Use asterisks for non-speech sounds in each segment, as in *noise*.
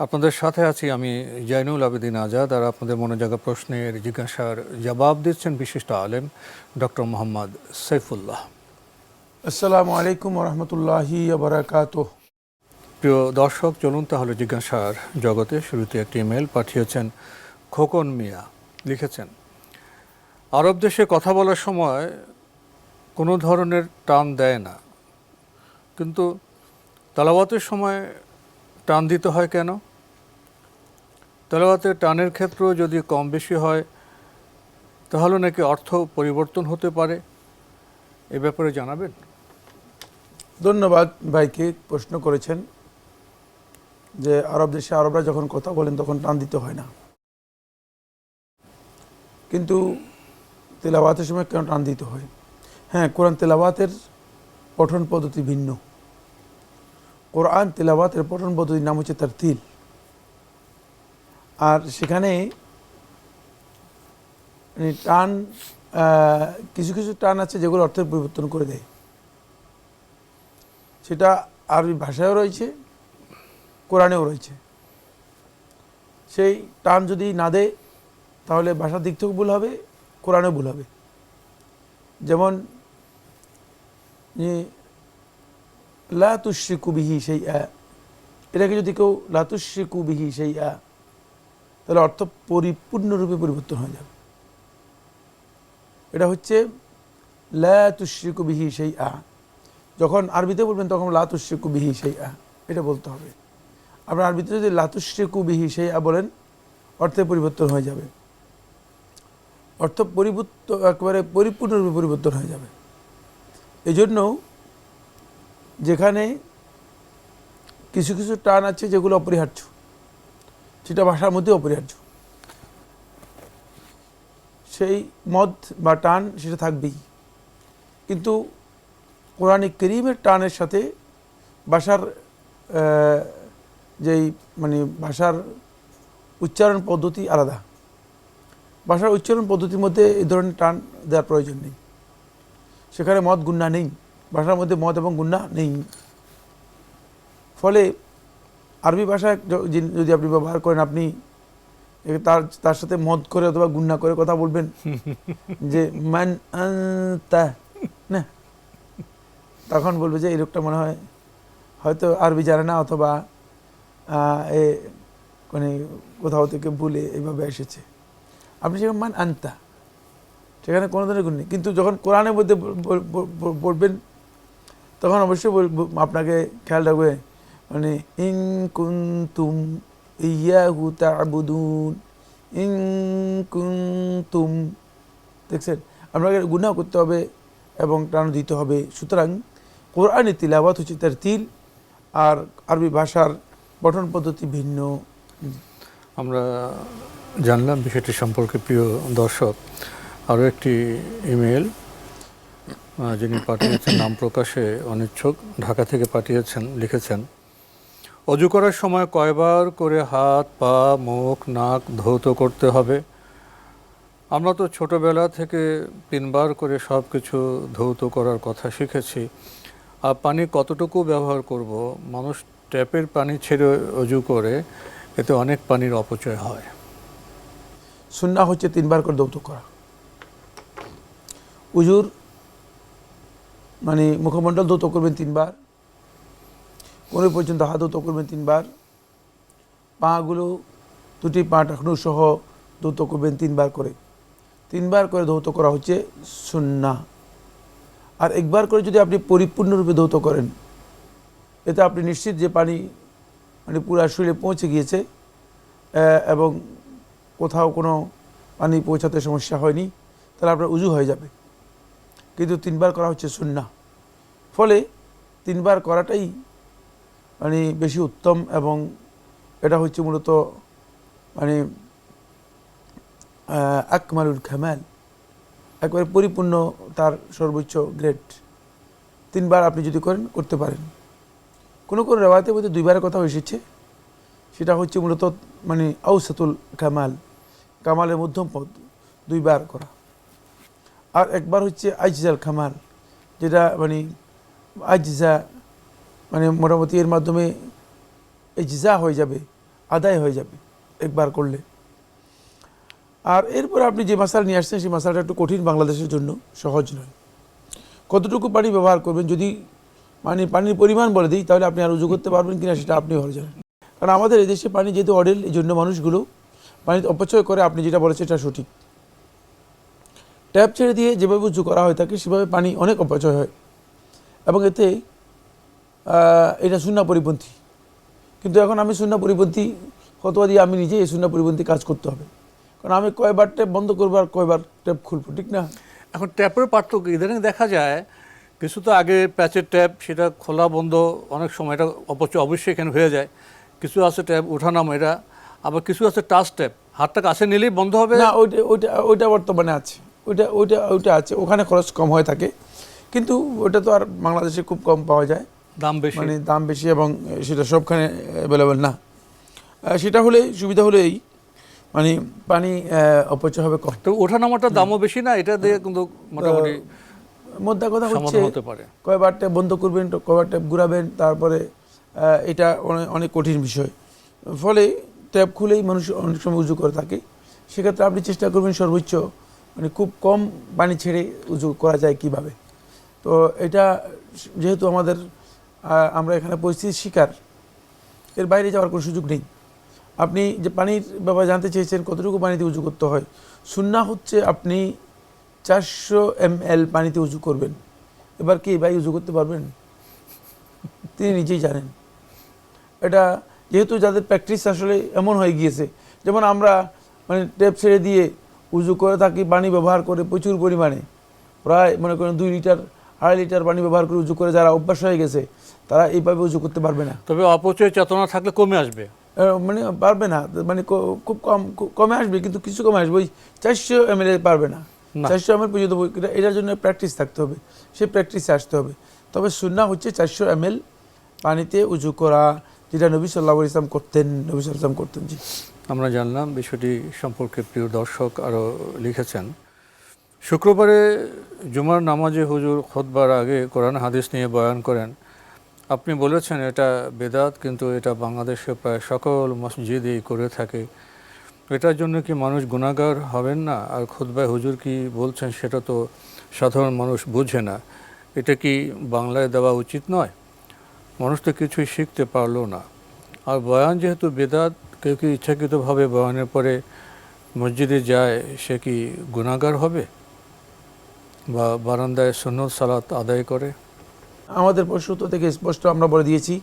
আপনাদের সাথে আছি আমি জাইনুল আবেদিন আজাদ আর আপনাদের মনে জাগা প্রশ্নের জিজ্ঞাসার জবাব দিচ্ছেন বিশিষ্ট আলেম ডক্টর মোহাম্মদ সৈফুল্লাহ আসসালামু আলাইকুম রহমতুল্লাহি প্রিয় দর্শক চলুন তাহলে জিজ্ঞাসার জগতে শুরুতে একটি ইমেল পাঠিয়েছেন খোকন মিয়া। লিখেছেন আরব দেশে কথা বলার সময় কোনো ধরনের টান দেয় না কিন্তু তালাবাতের সময় টান দিতে হয় কেন? তালাবাতের টানের ক্ষেত্রেও যদি কম বেশি হয়, তাহলে নাকি অর্থ পরিবর্তন হতে পারে? এ ব্যাপারে জানাবেন। ধন্যবাদ ভাইকে প্রশ্ন করেছেন যে আরব দেশে আরবরা যখন কথা বলেন তখন টান দিতে হয় না। কিন্তু তেলাবাতের সময় কেন টান দিতে হয়? হ্যাঁ কোরআন তেলাবাতের পঠন পদ্ধতি ভিন্ন। কোরআন তেলাবাতের পঠন পদ্ধতির নাম হচ্ছে তার তিল আর সেখানে মানে টান কিছু কিছু টান আছে যেগুলো অর্থের পরিবর্তন করে দেয়। সেটা আরবি ভাষায়ও রয়েছে, কোরআনেও রয়েছে। সেই টান যদি না দেয়, তাহলে ভাষার দিক থেকেও ভুল হবে, কোরআনেও ভুল হবে। যেমন, যে কুবিহি সেই এটাকে যদি কেউ লাতুশ্রিকু কুবিহি সেই আ তাহলে অর্থ পরিপূর্ণরূপে পরিবর্তন হয়ে যাবে। এটা হচ্ছে লাতুশ্রিকু বিহি সেই আ যখন আরবিতে বলবেন তখন লাতুশ্রিকু বিহি সেই আ এটা বলতে হবে। আপনার আরবিতে যদি লাতুশ্রিকু বিহি সেই আ বলেন অর্থের পরিবর্তন হয়ে যাবে। অর্থ পরিবর্ত, একেবারে পরিপূর্ণরূপে পরিবর্তন হয়ে যাবে। এই জন্য যেখানে কিছু কিছু টান আছে যেগুলো অপরিহার্য। সেটা ভাষার মধ্যে অপরিহার্য। সেই মদ বা টান সেটা থাকবেই। কিন্তু কোরআনিক করিমের টানের সাথে ভাষার যেই মানে ভাষার উচ্চারণ পদ্ধতি আলাদা। ভাষার উচ্চারণ পদ্ধতির মধ্যে এই ধরনের টান দেওয়ার প্রয়োজন নেই। সেখানে মদ গুন্না নেই। ভাষার মধ্যে মদ এবং গুন্না নেই। ফলে আরবি ভাষা যদি আপনি ব্যবহার করেন আপনি তার তার সাথে মদ করে অথবা গুন্না করে কথা বলবেন *laughs* যে মান আনতা। না। তখন বলবে যে এই লোকটা মনে হয় হয়তো আরবি জানে না অথবা এ মানে কোথাও থেকে ভুলে এইভাবে এসেছে। আপনি সেখানে মান আনতা। সেখানে কোনো ধরনের গুণ নেই। কিন্তু যখন কোরআনের মধ্যে বলবেন তখন অবশ্যই আপনাকে খেয়াল রাখবে মানে ইন কুন্তুম ইয়াহু তাবুদুন, ইন কুন্তুম দেখছেন? আপনাকে গুণা করতে হবে এবং টান দিতে হবে। সুতরাং কোরআনে তিলাবাত হচ্ছে তার তিল আর আরবি ভাষার পঠন পদ্ধতি ভিন্ন। আমরা জানলাম বিষয়টি সম্পর্কে প্রিয় দর্শক। আরও একটি ইমেল যিনি পাঠিয়েছেন, নাম প্রকাশে অনিচ্ছুক, ঢাকা থেকে পাঠিয়েছেন, লিখেছেন। অজু করার সময় কয়বার করে হাত, পা, মুখ, নাক ধৌত করতে হবে। আমরা তো ছোটবেলা থেকে তিনবার করে সব কিছু ধৌত করার কথা শিখেছি। আর পানি কতটুকু ব্যবহার করব? মানুষ ট্যাপের পানি ছেড়ে অজু করে, এতে অনেক পানির অপচয় হয়। সুন্না হচ্ছে তিনবার করে দৌত করা। উজুর মানে মুখমণ্ডল দৌত করবেন তিনবার কোন পর্যন্ত হাত দৌত করবেন তিনবার। পাগুলো দুটি পা টাকনু সহ দৌত করবেন তিনবার করে। তিনবার করে ধৌত করা হচ্ছে সুন্না। আর একবার করে যদি আপনি পরিপূর্ণরূপে ধৌত করেন, এতে আপনি নিশ্চিত যে পানি মানে পুরা শরীরে পৌঁছে গিয়েছে এবং কোথাও কোনো পানি পৌঁছাতে সমস্যা হয়নি, তাহলে আপনার উজু হয়ে যাবে। কিন্তু তিনবার করা হচ্ছে সুন্না। ফলে তিনবার করাটাই মানে বেশি উত্তম এবং এটা হচ্ছে মূলত মানে আকমালুল খামাল একবারে পরিপূর্ণ তার সর্বোচ্চ গ্রেড তিনবার আপনি যদি করেন, করতে পারেন। কোনো কোনো রেওয়াতে মধ্যে দুইবারের কথা এসেছে, সেটা হচ্ছে মূলত মানে আউসাতুল কামাল। কামালের মধ্যম পদ, দুইবার করা। আর একবার হচ্ছে আইজাল খামাল যেটা মানে আইজা মানে মোটামুটি এর মাধ্যমে ইজজা হয়ে যাবে, আদায় হয়ে যাবে একবার করলে। আর এরপর আপনি যে মশাল নিয়ে আসছেন, সেই মশালটা একটু কঠিন বাংলাদেশের জন্য, সহজ নয়। কতটুকু পানি ব্যবহার করবেন, যদি মানে পানির পরিমাণ বলে দিই, তাহলে আপনি আর উজু করতে পারবেন কিনা সেটা আপনি ভালো জানেন কারণ আমাদের এদেশে পানি যেহেতু অডেল, এই জন্য মানুষগুলো পানি অপচয় করে, আপনি যেটা বলেছেন সেটা সঠিক। ট্যাপ ছেড়ে দিয়ে যেভাবে উজু করা হয় থাকে, সেভাবে পানি অনেক অপচয় হয়। এবং এতে এটা শূন্য পরিপন্থী। কিন্তু এখন আমি শূন্য পরিপন্থী ফতোয়া দিয়ে আমি নিজেই এই শূন্য পরিপন্থী কাজ করতে হবে। কারণ আমি কয়বার ট্যাপ বন্ধ করব আর কয়বার ট্যাপ খুলবো ঠিক না? এখন ট্যাপের পার্থক্য ইদানিং দেখা যায় কিছু তো আগে প্যাচের ট্যাপ সেটা খোলা বন্ধ অনেক সময় এটা অপচয় অবশ্যই এখানে হয়ে যায়। কিছু আছে ট্যাপ ওঠানামা এটা আবার কিছু আছে টাচ ট্যাপ হাতটা কাছে নিলেই বন্ধ হবে? না ওইটা ওইটা ওইটা বর্তমানে আছে। ওইটা ওইটা ওইটা আছে ওখানে খরচ কম হয়ে থাকে। কিন্তু ওটা তো আর বাংলাদেশে খুব কম পাওয়া যায়। দাম বেশি। মানে দাম বেশি এবং সেটা সবখানে অ্যাভেলেবেল না। সেটা হলে সুবিধা হলে এই মানে পানি অপচয় হবে কম। তো ওঠানামাটার দামও বেশি না? এটা দিয়ে কিন্তু মোটামুটি মোদ্দা কথা হচ্ছে সমাধান হতে পারে। কয়বার ট্যাপ বন্ধ করবেন কয়বার ট্যাপ ঘুরাবেন তারপরে এটা অনেক কঠিন বিষয়। ফলে ট্যাপ খুলেই মানুষ অনেক সময় উজু করে থাকে। সেক্ষেত্রে আপনি চেষ্টা করবেন সর্বোচ্চ মানে খুব কম পানি ছেড়ে উজু করা যায় কীভাবে। তো এটা যেহেতু আমাদের আমরা এখানে পরিস্থিতির শিকার। এর বাইরে যাওয়ার কোনো সুযোগ নেই। আপনি যে পানির ব্যাপারে জানতে চেয়েছেন, কতটুকু পানিতে উজু করতে হয় সুন্না হচ্ছে আপনি চারশো এম এল পানিতে উজু করবেন। এবার কি ভাই উজু করতে পারবেন? তিনি নিজেই জানেন। এটা যেহেতু যাদের প্র্যাকটিস আসলে এমন হয়ে গিয়েছে, যেমন আমরা মানে টেপ ছেড়ে দিয়ে উজু করে থাকি, পানি ব্যবহার করে প্রচুর পরিমাণে। প্রায়, মনে করেন, দুই লিটার, আড়াই লিটার পানি ব্যবহার করে উজু করে যারা অভ্যাস হয়ে গেছে তারা এইভাবে উজু করতে পারবে না। তবে অপচয় চেতনা থাকলে কমে আসবে। মানে পারবে না। মানে খুব কম কমে আসবে কিন্তু কিছু কমে আসবে। ওই চারশো এম এল এ পারবে না। চারশো এম এল পর্যন্ত এটার জন্য প্র্যাকটিস থাকতে হবে। সেই প্র্যাকটিসে আসতে হবে। তবে সুন্না হচ্ছে চারশো এম পানিতে উজু করা যেটা নবী সাল্লাহ ইসলাম করতেন নবী সাল্লাহ ইসলাম করতেন জি। আমরা জানলাম বিষয়টি সম্পর্কে প্রিয় দর্শক আরও লিখেছেন। শুক্রবারে জুমার নামাজে হুজুর খোদবার আগে কোরআন হাদিস নিয়ে বয়ান করেন। আপনি বলেছেন এটা বেদাত, কিন্তু এটা বাংলাদেশে প্রায় সকল মসজিদেই করে থাকে। এটার জন্য কি মানুষ গুণাগার হবেন না? আর খুদ্বায় হুজুর কি বলছেন সেটা তো সাধারণ মানুষ বোঝে না। এটা কি বাংলায় দেওয়া উচিত নয়? মানুষ তো কিছুই শিখতে পারল না। আর বয়ান যেহেতু বেদাত, কেউ কি ইচ্ছাকৃতভাবে বয়ানের পরে মসজিদে যায়, সে কি গুণাগার হবে? বা বারান্দায় সুন্নত সালাত আদায় করে? আমাদের প্রশ্ন থেকে স্পষ্ট আমরা বলে দিয়েছি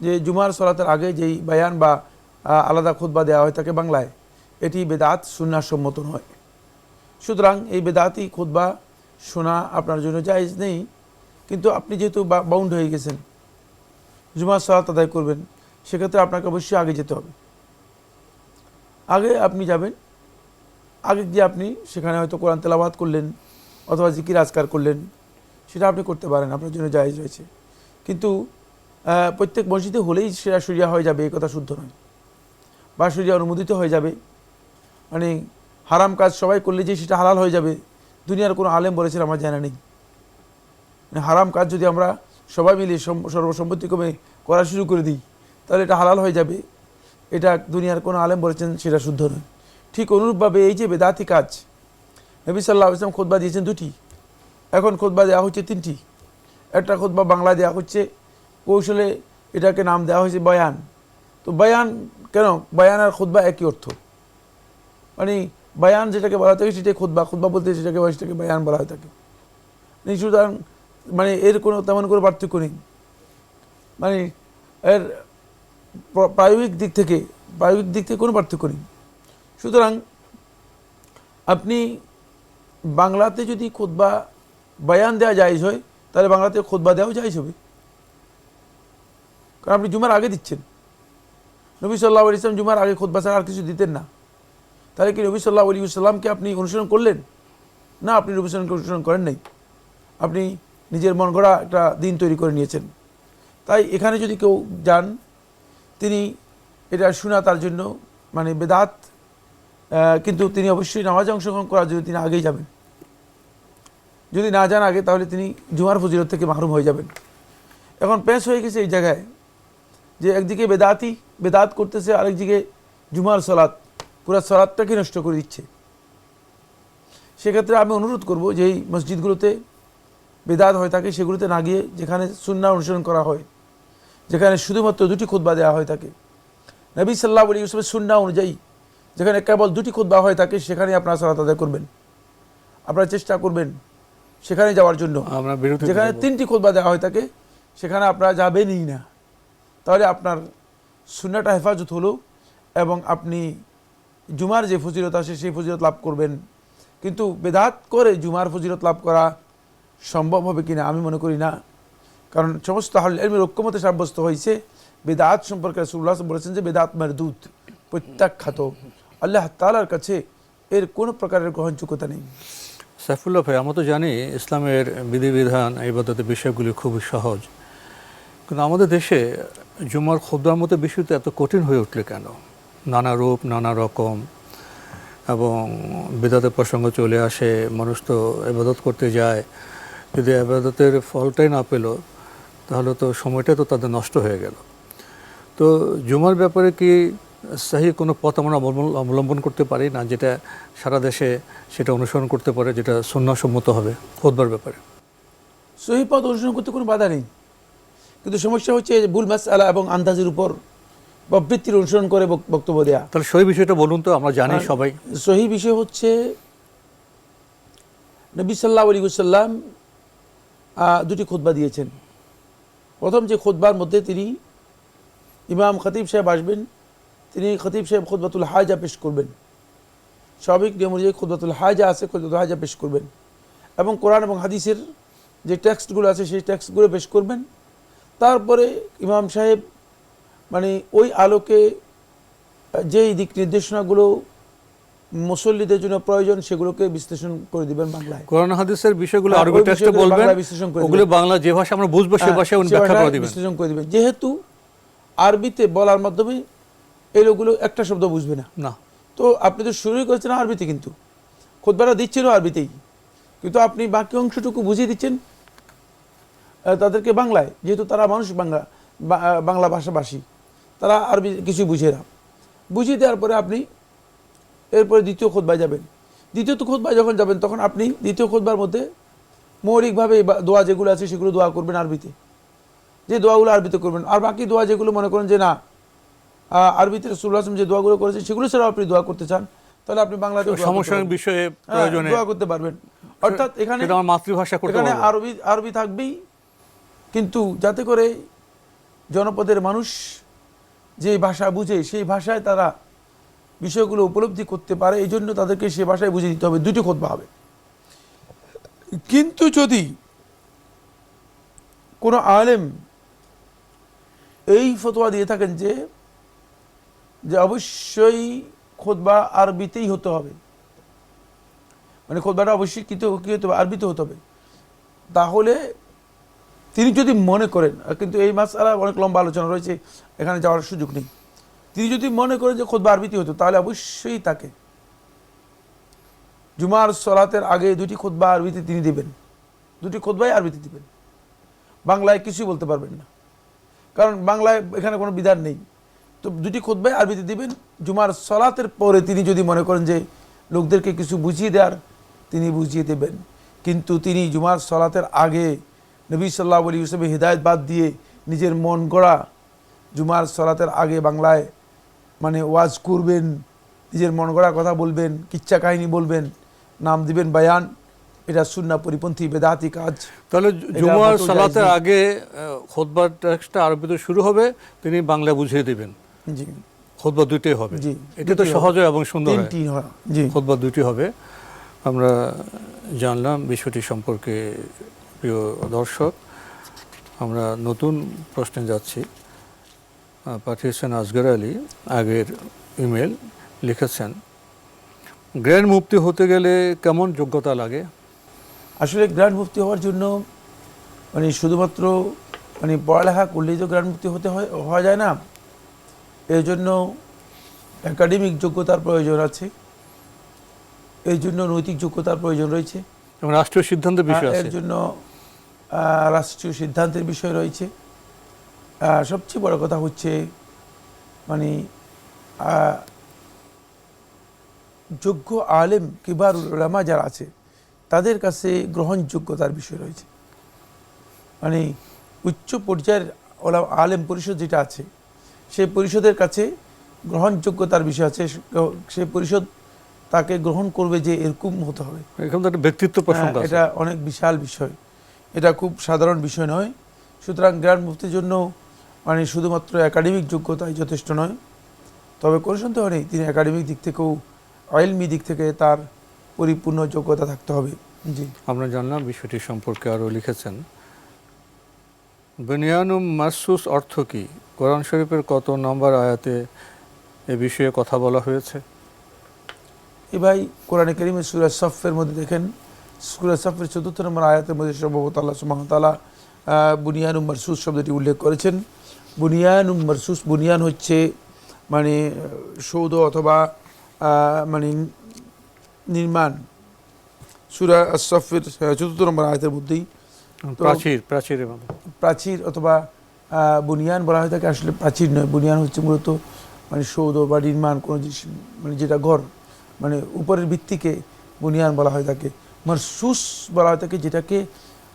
যে জুমার সলাতের আগে যেই বায়ান বা আলাদা খুতবা দেওয়া হয় থাকে বাংলায়, এটি বেদাত সম্মত নয়। সুতরাং এই বেদাতি খুতবা শোনা আপনার জন্য জায়জ নেই, কিন্তু আপনি যেহেতু বাউন্ড হয়ে গেছেন, জুমার সলাত আদায় করবেন, সেক্ষেত্রে আপনাকে অবশ্যই আগে যেতে হবে। আগে আপনি যাবেন, আগে গিয়ে আপনি সেখানে হয়তো কোরআন তেলাবাদ করলেন, অথবা জিকির আজকার করলেন সেটা আপনি করতে পারেন, আপনার জন্য জায়েজ রয়েছে। কিন্তু প্রত্যেক মসজিদে হলেই সেটা সরিয়া হয়ে যাবে, এই কথা শুদ্ধ নয়। বা সরিয়া অনুমোদিত হয়ে যাবে। মানে হারাম কাজ সবাই করলে যে সেটা হালাল হয়ে যাবে, দুনিয়ার কোনো আলেম বলেছিল আমার জানা নেই। মানে হারাম কাজ যদি আমরা সবাই মিলে সম- সর্বসম্মতিক্রমে করা শুরু করে দিই, তাহলে এটা হালাল হয়ে যাবে। এটা দুনিয়ার কোনো আলেম বলেছেন সেটা শুদ্ধ নয়। ঠিক অনুরূপভাবে এই যে বেদাতি কাজ, নবী সাল্লাহ ইসলাম খোদবা দিয়েছেন দুটি। এখন খোদবা দেওয়া হচ্ছে তিনটি। একটা খোদবা বাংলায় দেওয়া হচ্ছে কৌশলে এটাকে নাম দেওয়া হয়েছে বয়ান। তো বয়ান কেন? বয়ান আর খোদবা একই অর্থ। মানে বায়ান যেটাকে বলা থাকে সেটাই খুদ্া খুদ্া বলতে সেটাকে বলে সেটাকে বায়ান বলা হয় থাকে এই সুতরাং মানে এর কোনো তেমন কোনো পার্থক্য নেই। মানে এর প্রায়োগিক দিক থেকে, প্রায়োগিক দিক থেকে কোনো পার্থক্য নেই। সুতরাং আপনি বাংলাতে যদি খুতবা বায়ান দেওয়া জায়জ হয় তাহলে বাংলাতে খুতবা দেওয়াও জায়জ হবে কারণ আপনি জুমার আগে দিচ্ছেন নবী সাল্লাহ ইসলাম জুমার আগে খুতবা ছাড়া আর কিছু দিতেন না তাহলে কি নবী সাল্লাহ আলী ইসলামকে আপনি অনুসরণ করলেন না আপনি নবী সাল্লামকে অনুসরণ করেন নাই আপনি নিজের মন গড়া একটা দিন তৈরি করে নিয়েছেন। তাই এখানে যদি কেউ যান, তিনি এটা শোনা তার জন্য মানে বেদাত কিন্তু তিনি অবশ্যই নামাজে অংশগ্রহণ করার জন্য তিনি আগেই যাবেন। যদি না যান আগে, তাহলে তিনি জুমার ফজিলত থেকে মাহরুম হয়ে যাবেন। এখন পেশ হয়ে গেছে এই জায়গায় যে একদিকে বেদাতি, বেদাত করতেছে, আরেকদিকে জুমার সলাৎ। পুরো সলাৎটাকে নষ্ট করে দিচ্ছে। সেক্ষেত্রে আমি অনুরোধ করব যে এই মসজিদগুলোতে বেদাত হয়ে থাকে, সেগুলোতে না গিয়ে যেখানে সুন্না অনুসরণ করা হয়, যেখানে শুধুমাত্র দুটি খুতবা দেওয়া হয় থাকে। নবী সাল্লাহ আলী ইউসুফের সুন্না অনুযায়ী যেখানে কেবল দুটি খুতবা হয়ে থাকে সেখানে আপনারা সালাত আদায় করবেন। আপনারা চেষ্টা করবেন সেখানে যাওয়ার জন্য। যেখানে তিনটি খুতবা দেওয়া হয় থাকে সেখানে আপনারা যাবেনই না। তাহলে আপনার সুন্নাটা হেফাজত হলো এবং আপনি জুমার যে ফজিলত আছে সেই ফজিলত লাভ করবেন। কিন্তু বেদাত করে জুমার ফজিলত লাভ করা সম্ভব হবে কিনা আমি মনে করি না। কারণ সমস্ত হাল এলমের ঐক্যমতে সাব্যস্ত হয়েছে বেদাত সম্পর্কে রসুল্লাহ বলেছেন যে বেদাত মেরদুত প্রত্যাখ্যাত। আল্লাহ তালার কাছে এর কোনো প্রকারের গ্রহণযোগ্যতা নেই। সাইফুল্লাহ ভাই, আমরা তো জানি ইসলামের বিধিবিধান এই পদ্ধতির বিষয়গুলি খুবই সহজ। কিন্তু আমাদের দেশে জুমার খোদ্দার মতো বিষয় তো এত কঠিন হয়ে উঠলে কেন? নানা রূপ, নানা রকম, এবং বেদাতের প্রসঙ্গ চলে আসে, মানুষ তো এবাদত করতে যায়। যদি এবাদতের ফলটাই না পেল, তাহলে তো সময়টা তো তাদের নষ্ট হয়ে গেল। তো জুমার ব্যাপারে কি সাহি কোনো পথ আমরা অবলম্বন- করতে পারি না যেটা সারা দেশে সেটা অনুসরণ করতে পারে যেটা সন্ন্যাসম্মত হবে খোদবার ব্যাপারে। সহি পথ অনুসরণ করতে কোনো বাধা নেই। কিন্তু সমস্যা হচ্ছে ভুল মাস আলা এবং আন্দাজের উপর প্রবৃত্তির অনুসরণ করে বক্তব্য দেয়া। তাহলে সেই বিষয়টা বলুন তো আমরা জানি সবাই। সহি বিষয় হচ্ছে নবী সাল্লাহ আলী সাল্লাম দুটি খোদবা দিয়েছেন। প্রথম যে খোদবার মধ্যে তিনি ইমাম খতিব সাহেব আসবেন তিনি খতিব সাহেব খুতবাতুল হাজা পেশ করবেন। স্বাভাবিক নিয়ম অনুযায়ী খুতবাতুল হাজা আছে খুতবাতুল হাজা পেশ করবেন। এবং কোরআন এবং হাদিসের যে টেক্সটগুলো আছে সেই টেক্সটগুলো পেশ করবেন। তারপরে ইমাম সাহেব মানে ওই আলোকে যেই দিক নির্দেশনাগুলো মুসল্লিদের জন্য প্রয়োজন সেগুলোকে বিশ্লেষণ করে দিবেন বাংলায়। কোরআন হাদিসের বিষয়গুলো হ্যাঁ, আরবি টেক্সটে বলবেন বিশ্লেষণ করে ওগুলো বাংলা যে ভাষা আমরা বুঝব সে হ্যাঁ, ভাষায় উনি ব্যাখ্যা করে দিবেন। বিশ্লেষণ করে দিবেন। যেহেতু আরবিতে বলার মাধ্যমে এই লোকগুলো একটা শব্দ বুঝবে না। না। তো আপনি তো শুরুই করেছেন আরবিতে কিন্তু। খোদবারা দিচ্ছেনও আরবিতেই। কিন্তু আপনি বাকি অংশটুকু বুঝিয়ে দিচ্ছেন তাদেরকে বাংলায়। যেহেতু তারা মানুষ বাংলা বাংলা ভাষাভাষী তারা আরবি কিছু বুঝে না। বুঝিয়ে দেওয়ার পরে আপনি এরপরে দ্বিতীয় খোদবায় যাবেন। দ্বিতীয় তো খোদবায় যখন যাবেন তখন আপনি দ্বিতীয় খোদবার মধ্যে মৌলিকভাবে দোয়া যেগুলো আছে সেগুলো দোয়া করবেন আরবিতে। যে দোয়াগুলো আরবিতে করবেন। আর বাকি দোয়া যেগুলো মনে করেন যে না আরবিতে রসুল্লাহ আসলাম যে দোয়াগুলো করেছে সেগুলো ছাড়াও আপনি দোয়া করতে চান তাহলে আপনি বাংলাতে সমসাময়িক বিষয়ে হ্যাঁ, প্রয়োজনে দোয়া করতে পারবেন। অর্থাৎ এখানে আমার মাতৃভাষা করতে এখানে আরবি আরবি থাকবেই কিন্তু যাতে করে জনপদের মানুষ যে ভাষা বুঝে সেই ভাষায় তারা বিষয়গুলো উপলব্ধি করতে পারে এই জন্য তাদেরকে সে ভাষায় বুঝে দিতে হবে। দুটি খোদবা হবে। কিন্তু যদি কোনো আলেম এই ফতোয়া দিয়ে থাকেন যে যে অবশ্যই খোদবা আরবিতেই হতে হবে। মানে খোদবাটা অবশ্যই কী কি হতে হবে? আরবিতে হতে হবে। তাহলে তিনি যদি মনে করেন কিন্তু এই মাসালা অনেক লম্বা আলোচনা রয়েছে, এখানে যাওয়ার সুযোগ নেই। তিনি যদি মনে করেন যে খোদবা আরবিতে হতো, তাহলে অবশ্যই তাকে জুমার সলাতের আগে দুটি খোদবা আরবিতে তিনি দিবেন। দুটি খোদবাই আরবিতে দিবেন। বাংলায় কিছুই বলতে পারবেন না। কারণ বাংলায় এখানে কোনো বিধান নেই। তো দুটি খোদবাই আরবিতে দিবেন। জুমার সলাতের পরে তিনি যদি মনে করেন যে লোকদেরকে কিছু বুঝিয়ে দেওয়ার তিনি বুঝিয়ে দেবেন। কিন্তু তিনি জুমার সলাতের আগে নবী সাল্লাহ আলী ইউসুফে হৃদায়ত বাদ দিয়ে নিজের মন গড়া জুমার সলাতের আগে বাংলায় মানে ওয়াজ করবেন নিজের মন গড়া কথা বলবেন কিচ্ছা কাহিনী বলবেন নাম দিবেন বায়ান এটা সুন্না পরিপন্থী বেদাতি কাজ। তাহলে জুমার সালাতের। আগে খোদবার টেক্সটটা আরবিতে শুরু হবে তিনি বাংলা বুঝিয়ে দিবেন। জি। খোদবা দুইটাই হবে। জি, এটা তো সহজ এবং সুন্দর তিনটি হয়। জি। খোদবা দুইটি হবে। আমরা জানলাম বিষয়টি সম্পর্কে প্রিয় দর্শক। আমরা নতুন প্রশ্নে যাচ্ছি। পাঠিয়েছেন আজগর আলী আগের ইমেল লিখেছেন গ্র্যান্ড মুক্তি হতে গেলে কেমন যোগ্যতা লাগে? আসলে গ্র্যান্ড মুক্তি হওয়ার জন্য মানে শুধুমাত্র মানে পড়ালেখা করলেই তো গ্র্যান্ড মুক্তি হতে হয় হওয়া যায় না। এর জন্য একাডেমিক যোগ্যতার প্রয়োজন আছে। এর জন্য নৈতিক যোগ্যতার প্রয়োজন রয়েছে। এবং রাষ্ট্রীয় সিদ্ধান্তের বিষয় এর জন্য রাষ্ট্রীয় সিদ্ধান্তের বিষয় রয়েছে। সবচেয়ে বড় কথা হচ্ছে মানে যোগ্য আলেম কিবার উলামা যারা আছে তাদের কাছে গ্রহণযোগ্যতার বিষয় রয়েছে। মানে উচ্চ পর্যায়ের ওলা- আলেম পরিষদ যেটা আছে সেই পরিষদের কাছে গ্রহণযোগ্যতার বিষয় আছে সে পরিষদ তাকে গ্রহণ করবে যে এরকম হতে হবে। ব্যক্তিত্ব হ্যাঁ, এটা অনেক বিশাল বিষয়। এটা খুব সাধারণ বিষয় নয়। সুতরাং গ্র্যান্ড মুফতির জন্য মানে শুধুমাত্র একাডেমিক যোগ্যতাই যথেষ্ট নয়। তবে কোনো সন্দেহ নেই তিনি একাডেমিক দিক থেকেও অয়েলমি দিক থেকে তার পরিপূর্ণ যোগ্যতা থাকতে হবে। জি। আমরা জানলাম বিষয়টি সম্পর্কে আরও লিখেছেন। বেনিয়ানুম মাসুস অর্থ কি? কোরআন শরীফের কত নম্বর আয়াতে এ বিষয়ে কথা বলা হয়েছে? এ ভাই কোরআনে করিমের সুরাজ সফের মধ্যে দেখেন সুরাজ সফের চতুর্থ নম্বর আয়াতের মধ্যে সম্ভবত আল্লাহ সুমতালা বুনিয়ান মারসুস শব্দটি উল্লেখ করেছেন। বুনিয়ান মারসুস বুনিয়ান হচ্ছে মানে সৌধ অথবা মানে নির্মাণ। সুরা সফের চতুর্থ নম্বর আয়াতের মধ্যেই। প্রাচীর প্রাচীরের মতো প্রাচীর অথবা বুনিয়ান বলা হয় থাকে আসলে প্রাচীর নয়। বুনিয়ান হচ্ছে মূলত মানে সৌধ বা নির্মাণ কোনো জিনিস মানে যেটা ঘর মানে উপরের ভিত্তিকে বুনিয়ান বলা হয় থাকে মারসুস বলা হয় থাকে যেটাকে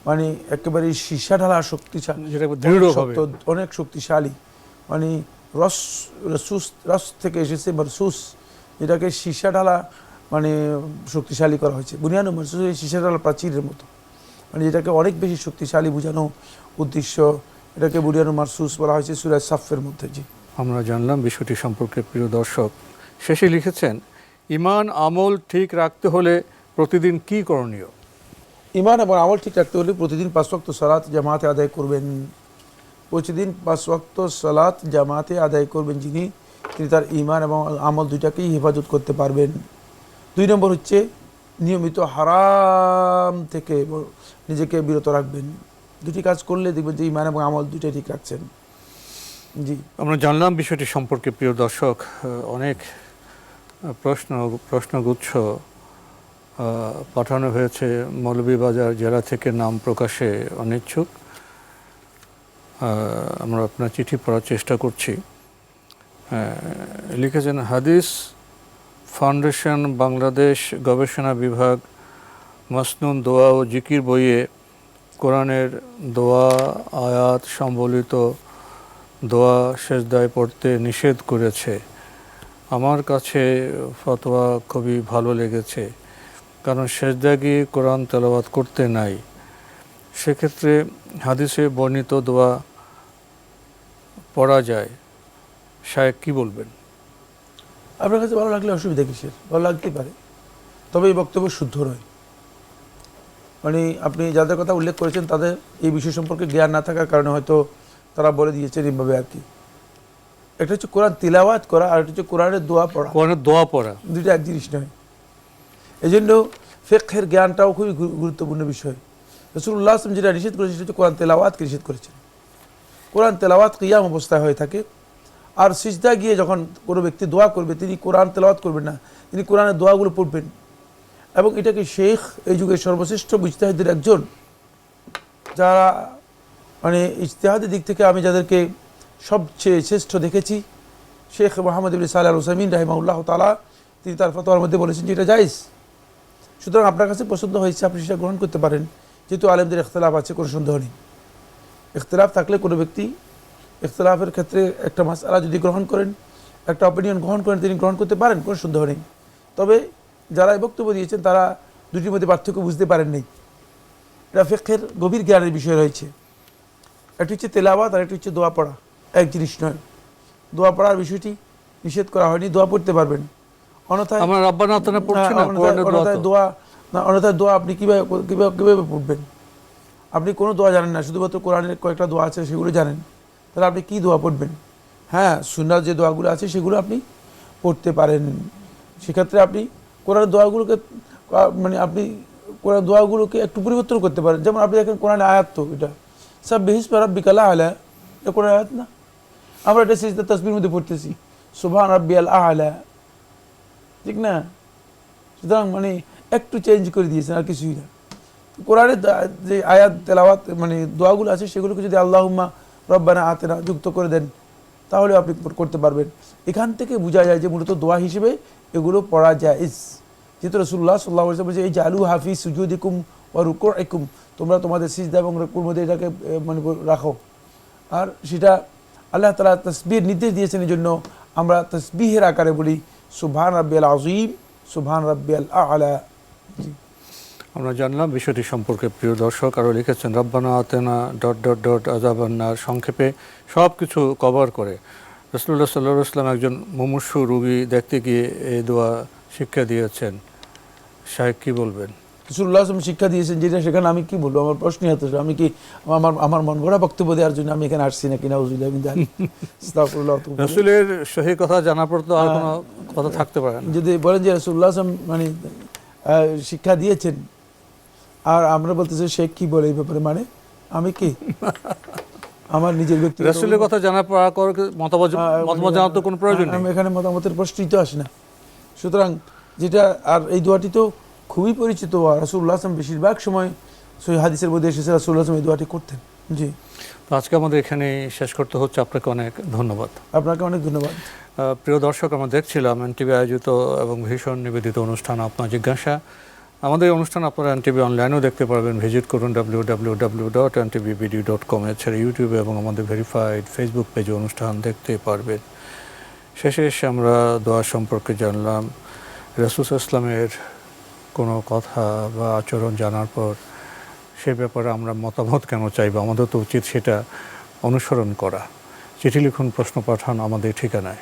মানে একেবারে সীসা ঢালা শক্তিশালী অনেক শক্তিশালী। মানে রস রসুস রস থেকে এসেছে মারসুস যেটাকে সীসা ঢালা মানে শক্তিশালী করা হয়েছে। বুনিয়ানো মারসুস সীসা ঢালা প্রাচীরের মতো। মানে যেটাকে অনেক বেশি শক্তিশালী বোঝানো উদ্দেশ্য এটাকে বুনিয়ানো মারসুস বলা হয়েছে সুরাজ সাফের মধ্যে জি। আমরা জানলাম বিষয়টি সম্পর্কে প্রিয় দর্শক। শেষে লিখেছেন ইমান আমল ঠিক রাখতে হলে প্রতিদিন কি করণীয়? ইমান এবং আমল ঠিক রাখতে হলে প্রতিদিন পাঁচ ওয়াক্ত সালাত জামাতে আদায় করবেন। প্রতিদিন পাঁচ ওয়াক্ত সালাত জামাতে আদায় করবেন যিনি তিনি তার ইমান এবং আমল দুইটাকেই হেফাজত করতে পারবেন। দুই নম্বর হচ্ছে নিয়মিত হারাম থেকে নিজেকে বিরত রাখবেন। দুটি কাজ করলে দেখবেন যে ইমান এবং আমল দুইটাই ঠিক রাখছেন। জি। আমরা জানলাম বিষয়টি সম্পর্কে, প্রিয় দর্শক অনেক প্রশ্ন, প্রশ্নগুচ্ছ পাঠানো হয়েছে মৌলভীবাজার জেলা থেকে নাম প্রকাশে অনিচ্ছুক। আমরা আপনার চিঠি পড়ার চেষ্টা করছি। লিখেছেন হাদিস, ফাউন্ডেশন, বাংলাদেশ গবেষণা বিভাগ, মাসনুন দোয়া ও জিকির বইয়ে কোরআনের দোয়া, আয়াত সম্বলিত দোয়া সেজদায় পড়তে নিষেধ করেছে। আমার কাছে ফতোয়া খুবই ভালো লেগেছে, কারণ সেজদা গিয়ে কোরআন তেলাওয়াত করতে নাই। সেক্ষেত্রে হাদিসে বর্ণিত দোয়া পড়া যায়। সাহেব কি বলবেন? আপনার কাছে ভালো লাগলে অসুবিধা কিসের? ভালো লাগতেই পারে। তবে এই বক্তব্য শুদ্ধ নয়। মানে আপনি যাদের কথা উল্লেখ করেছেন তাদের এই বিষয় সম্পর্কে জ্ঞান না থাকার কারণে হয়তো তারা বলে দিয়েছেন এইভাবে আর কি। একটা হচ্ছে কোরআন তিলাওয়াত করা আর একটা হচ্ছে কোরআনের দোয়া পড়া। কোরআনের দোয়া পড়া। দুইটা এক জিনিস নয়। এই জন্য ফেকের জ্ঞানটাও খুবই গুরুত্বপূর্ণ বিষয়। রসুল্লাহ আসলাম যেটা নিষেধ করেছেন সেটা হচ্ছে কোরআন তেলাওয়াতকে নিষেধ করেছেন। কোরআন তেলাওয়াত কিয়াম অবস্থায় হয়ে থাকে। আর সিজদা গিয়ে যখন কোনো ব্যক্তি দোয়া করবে তিনি কোরআন তেলাওয়াত করবেন না। তিনি কোরআনের দোয়াগুলো পড়বেন। এবং এটাকে শেখ এই যুগের সর্বশ্রেষ্ঠ মুজতাহিদের একজন, যারা মানে ইজতেহাদের দিক থেকে আমি যাদেরকে সবচেয়ে শ্রেষ্ঠ দেখেছি, শেখ মোহাম্মদ ইবলি সাল্লাহ হুসাইমিন রাহিমাউল্লাহ তালা তিনি তার ফতোয়ার মধ্যে বলেছেন যে এটা জাইজ সুতরাং আপনার কাছে পছন্দ হয়েছে, আপনি সেটা গ্রহণ করতে পারেন। যেহেতু আলেমদের ইখতলাফ আছে, কোনো সন্দেহ নেই। ইখতলাফ থাকলে কোনো ব্যক্তি ইখতলাফের ক্ষেত্রে একটা মাসালা যদি গ্রহণ করেন, একটা অপিনিয়ন গ্রহণ করেন, তিনি গ্রহণ করতে পারেন, কোনো সন্দেহ নেই। তবে যারা এই বক্তব্য দিয়েছেন তারা দুটির মধ্যে পার্থক্য বুঝতে পারেন নাই এটা ফেকের গভীর জ্ঞানের বিষয় রয়েছে। একটি হচ্ছে তেলাওয়াত আর একটি হচ্ছে দোয়া পড়া। এক জিনিস নয়। দোয়া পড়ার বিষয়টি নিষেধ করা হয়নি দোয়া পড়তে পারবেন। অন্যথায় হ্যাঁ, অন্যথায় দোয়া না অন্যথায় দোয়া আপনি কীভাবে কীভাবে কীভাবে পড়বেন? আপনি কোনো দোয়া জানেন না শুধুমাত্র কোরআনের কয়েকটা দোয়া আছে সেগুলো জানেন। তাহলে আপনি কি দোয়া পড়বেন? হ্যাঁ সুন্নার যে দোয়াগুলো আছে সেগুলো আপনি পড়তে পারেন। সেক্ষেত্রে আপনি কোরআনের দোয়াগুলোকে মানে আপনি কোরআন দোয়াগুলোকে একটু পরিবর্তন করতে পারেন। যেমন আপনি দেখেন কোরআন আয়াত তো এটা। সব বেহিস বিকালা আলা। এটা কোরআন আয়াত না? আমরা এটা সিজদা তসবির মধ্যে পড়তেছি। সুবহান রাব্বিয়াল আলা। ঠিক না? সুতরাং মানে একটু চেঞ্জ করে দিয়েছেন, আর কিছুই না। কোরআনের যে আয়াত, তেলাওয়াত মানে দোয়াগুলো আছে, সেগুলোকে যদি আল্লাহুম্মা রব্বানা আতেনা যুক্ত করে দেন তাহলে আপনি করতে পারবেন। এখান থেকে বোঝা যায় যে মূলত দোয়া হিসেবে এগুলো পড়া যায় যেহেতু রসুল্লাহ সাল্লাহ বলছে, এই জালু হাফিজ সুজুদিকুম বা রুকুর একুম তোমরা তোমাদের সিজদা এবং রুকুর মধ্যে এটাকে মানে রাখো। আর সেটা আল্লাহ তালা তসবির নির্দেশ দিয়েছেন এই জন্য আমরা তসবিহের আকারে বলি, সুবহান রাব্বিয়াল আজিম সুবহান রাব্বিয়াল আলা। জি আমরা জানলাম বিষয়টি সম্পর্কে প্রিয় দর্শক আরও লিখেছেন রব্বানা আতেনা ডট ডট ডট আজাবান্নার সংক্ষেপে সব কিছু কভার করে। রসুল্লাহ সাল্লাহ ইসলাম একজন মুমূর্ষু রুগী দেখতে গিয়ে এই দোয়া শিক্ষা দিয়েছেন। সাহেব কি বলবেন? রসুল্লাহ আসলাম শিক্ষা দিয়েছেন যেটা সেখানে আমি কি বলব? আমার প্রশ্নই হতো আমি কি আমার আমার মন গড়া বক্তব্য দেওয়ার জন্য আমি এখানে আসছি নাকি? না উজুল্লাহ আমি জানি রসুলের সহি কথা জানার পর তো আর হ্যাঁ। কোনো কথা থাকতে পারে যদি বলেন যে রসুল্লাহ আসলাম মানে শিক্ষা দিয়েছেন আর আমরা বলতেছি শেখ কি বলে এই ব্যাপারে? মানে আমি কি? আমার নিজের ব্যক্তি রসুলের কথা জানা পর আর কারও মতামত মতামত জানার তো কোনো প্রয়োজন নেই। আমি এখানে মতামতের প্রশ্নই তো আসে না। সুতরাং যেটা আর এই দোয়াটি তো খুবই পরিচিত। রাসুল্লাহ আসলাম বেশিরভাগ সময় সই হাদিসের মধ্যে এসেছে রাসুল্লাহ আসলাম এই দোয়াটি করতেন। জি। তো আজকে আমাদের এখানে শেষ করতে হচ্ছে। আপনাকে অনেক ধন্যবাদ। আপনাকে অনেক ধন্যবাদ। প্রিয় দর্শক আমরা দেখছিলাম এনটিভি আয়োজিত এবং ভীষণ নিবেদিত অনুষ্ঠান। আপনার জিজ্ঞাসা আমাদের অনুষ্ঠান আপনারা এনটিভি অনলাইনেও দেখতে পারবেন। ভিজিট করুন W W W dot NTV video dot com এছাড়া ইউটিউবে এবং আমাদের ভেরিফাইড ফেসবুক পেজে অনুষ্ঠান দেখতে পারবেন। শেষে এসে আমরা দোয়া সম্পর্কে জানলাম। রসুস ইসলামের কোনো কথা বা আচরণ জানার পর সে ব্যাপারে আমরা মতামত কেন চাইব? আমাদের তো উচিত সেটা অনুসরণ করা। চিঠি লিখুন, প্রশ্ন পাঠান আমাদের ঠিকানায়।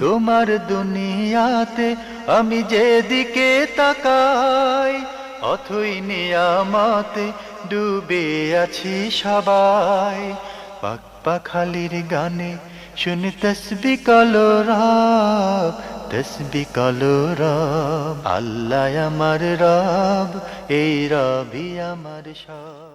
তোমার দুনিয়াতে আমি যেদিকে তাকাই, অথই নিয়ামতে ডুবে আছি সবাই। পাক পাখালির গানে শুনি তসবি কলো রব, তসবি কলো রব। আল্লাহ আমার রব, এই রবি আমার সব।